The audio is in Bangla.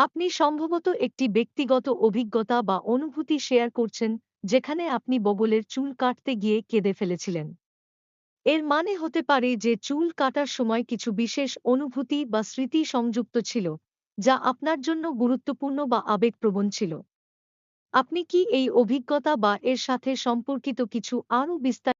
আপনি সম্ভবত একটি ব্যক্তিগত অভিজ্ঞতা বা অনুভূতি শেয়ার করছেন, যেখানে আপনি বগলের চুল কাটতে গিয়ে কেঁদে ফেলেছিলেন। এর মানে হতে পারে যে চুল কাটার সময় কিছু বিশেষ অনুভূতি বা স্মৃতি সংযুক্ত ছিল, যা আপনার জন্য গুরুত্বপূর্ণ বা আবেগপ্রবণ ছিল। আপনি কি এই অভিজ্ঞতা বা এর সাথে সম্পর্কিত কিছু আরও বিস্তার